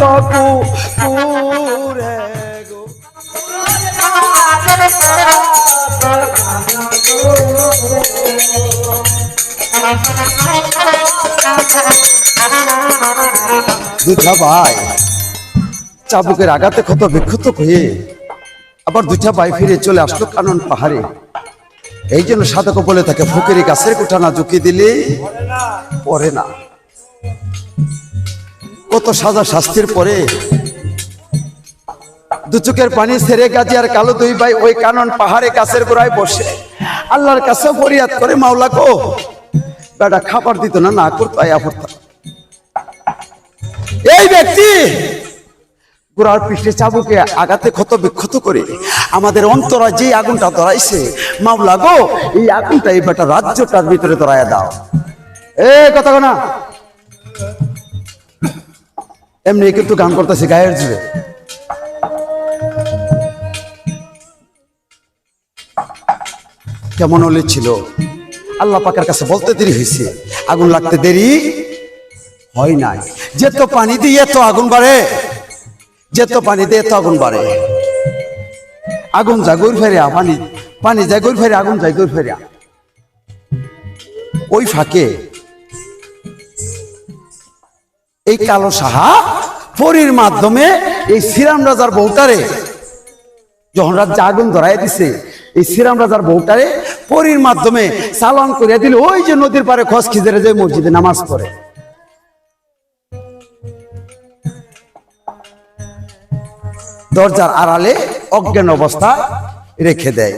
কত কুকুরে গো। দুটা ভাই। চাবুকের আঘাতে ক্ষত বিক্ষত হয়ে আবার দুটা ভাই ফিরে চলে আসলো কানন পাহাড়ে। এই জন্য সাধক বলে তাকে ফকিরি গাছের কুঠানা ঝুঁকি দিলে পরে না। কত সাজা শাস্তির পরে দু চোখের পানি ছেড়ে গাছি আর কালো দুই ভাই ওই কানন পাহাড়ে গাছের গোড়ায় বসে। আল্লাহর কাছে ফরিয়াদ করে, মাওলা গো। বেটা খাবার দিত না না করতো, আয়া পড়তাম এই ব্যক্তি গোড়ার পৃষ্ঠে চাবুকে আঘাতে ক্ষত বিক্ষত করে আমাদের অন্তরা যে আগুনটা ধরাইছে, মাওলা গো, এই আগুনটা এই বেটা রাজ্যটার ভিতরে ধরাইয়া দাও। এ কথা না। এমনি কিন্তু গান করতেছে, গায়ের জুড়ে কেমন হলে ছিল? আল্লাহ পাকের কাছে বলতে দেরি হয়েছে। আগুন লাগতে দেরি হয় নাই। যে তো পানি দিয়ে তো আগুন বাড়ে। যে তো পানি দিয়ে তো আগুন বাড়ে। আগুন যায় গৈর ফেরিয়া পানি পানি যায় গৈর ফেরিয়া আগুন যায় গৈর ফেরিয়া ওই ফাঁকে এই কালো সাহা পরীর মাধ্যমে এই শ্রীরাম রাজার বউটারে, যখন রাজ্যে আগুন ধরাই দিছে, এই শ্রীরাম রাজার বউটারে পরীর মাধ্যমে চালান করিয়া দিল। ওই যে নদীর পারে খস খিজেরে যে মসজিদে নামাজ পড়ে। দরজার আড়ালে অজ্ঞান অবস্থা রেখে দেয়।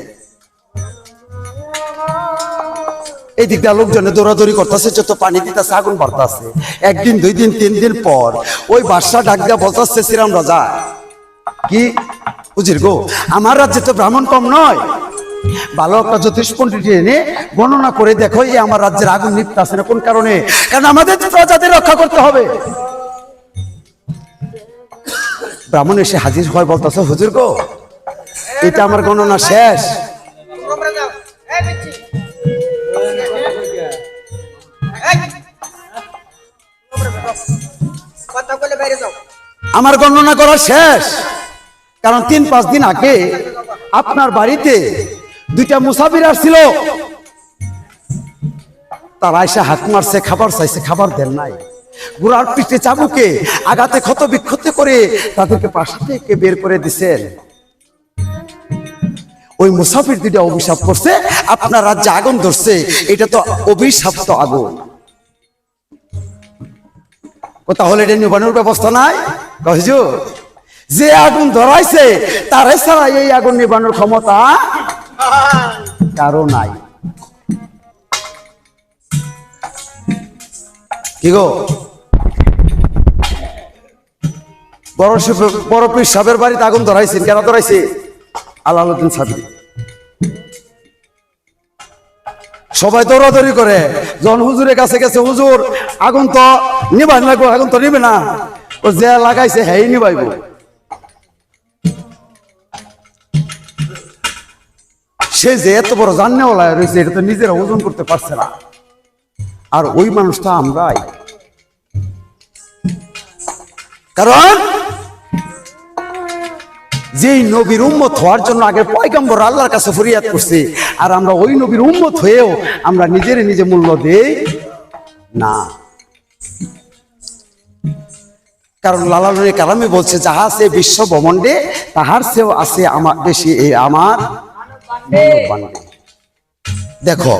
এই দিকটা লোকজনে দৌড়াদৌড়ি করতেছে, যত পানি দিতেছে, আগুন বাড়তেছে। একদিন, দুই দিন, তিন দিন পর ওই বাদশা ডাক দিয়া বলতেছে, শ্রীরাম রাজা। কি? বুঝির গো, আমার রাজ্যে তো ব্রাহ্মণ কম নয়। ভালো একটা জ্যোতিষ পণ্ডিত এনে গণনা করে দেখো এই আমার রাজ্যের আগুন নিপতাছে না, কোন কারণে? কারণ আমাদের প্রজাদের রক্ষা করতে হবে? ব্রাহ্মণ এসে হাজির হয়, বলতেছে, হুজুর গো, এটা আমার গণনা শেষ। আমার গণনা করা শেষ। কারণ তিন, পাঁচ দিন আগে আপনার বাড়িতে দুইটা মুসাফির আসছিল। তারা এসে হাত মারছে, খাবার চাইছে, খাবার দেন নাই। ঘোড়ার পিঠে চাবুকে আগাতে ক্ষত বিক্ষত করে তাদেরকে পাশা থেকে বের করে দিছেন। ওই মুসাফির দুইটা অভিশাপ করছে, আপনার রাজ্যে আগুন ধরছে। এটা তো অভিশাপ্ত আগুন। ও তাহলে এটা নিবানোর ব্যবস্থা নাই? কহিজু যে আগুন ধরাইছে, তারে ছাড়া এই আগুন নিবানোর ক্ষমতা কারও নাই। কি গো? বড় বড় পীর সাহেবের বাড়িতে আগুন ধরাইছেন, কেন ধরাইছে? আলাউদ্দিন সাবি সবাই দৌড়াদৌড়ি করে। যখন হুজুরের কাছে গেছে, হুজুর আগুন তো নিবাই লাগবো আগুন তো নিবে না। ও যে লাগাইছে হ্যাঁ নিবাইব। সে যে এত বড় জান্নেওয়ালা রয়েছে, এটা তো নিজেরা ওজন করতে পারছে না। আর ওই মানুষটা আমরাই। কারণ যেই নবীর উম্মত হওয়ার জন্য আগে পয়গম্বর আল্লাহর কাছে ফরিয়াদ করছে, আর আমরা ওই নবীর উম্মত হয়েও আমরা নিজের নিজে মূল্য দেই না। কারণ লালালনের কালামে বলছে, যাহা আছে বিশ্ব ব্রহ্মাণ্ডে, তাহার সেও আছে আমার বেশি এই আমার। দেখো,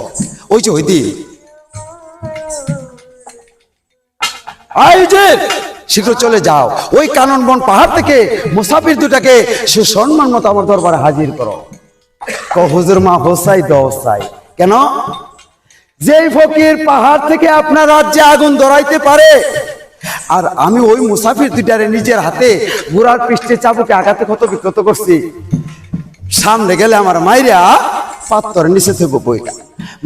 ওই যে ওই দিন শীঘ্র চলে যাও। ওই কানন বন পাহাড় থেকে মুসাফির দুটাকে সে সম্মান মতো আমার দরবারে হাজির করো। হুজুর মা, হোসাই দোসাই কেন? যেই ফকির পাহাড় থেকে আপনার রাজ্যে আগুন ধরাইতে পারে, আর আমি ওই মুসাফির দুটারে নিজের হাতে ঘোড়ার পৃষ্ঠে চাবুকে আঘাতে ক্ষত বিক্ষত করছি, সামনে গেলে আমার মাইরা পাত্তর নিচে থেকে বইটা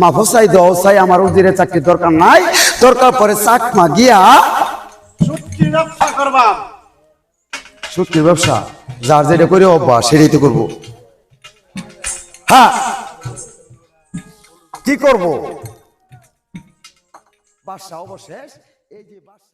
মা, হোসাই দোসাই আমার উজিরে চাকরির দরকার নাই। দরকার পরে চাকমা গিয়া চুক্তি রক্ষা করবা। ব্যবসা, যার যেটা করে অভ্যাস, সেটাই তো করব। হ্যাঁ। কি করব? বাসা অবশেষ, এই যে বাদশা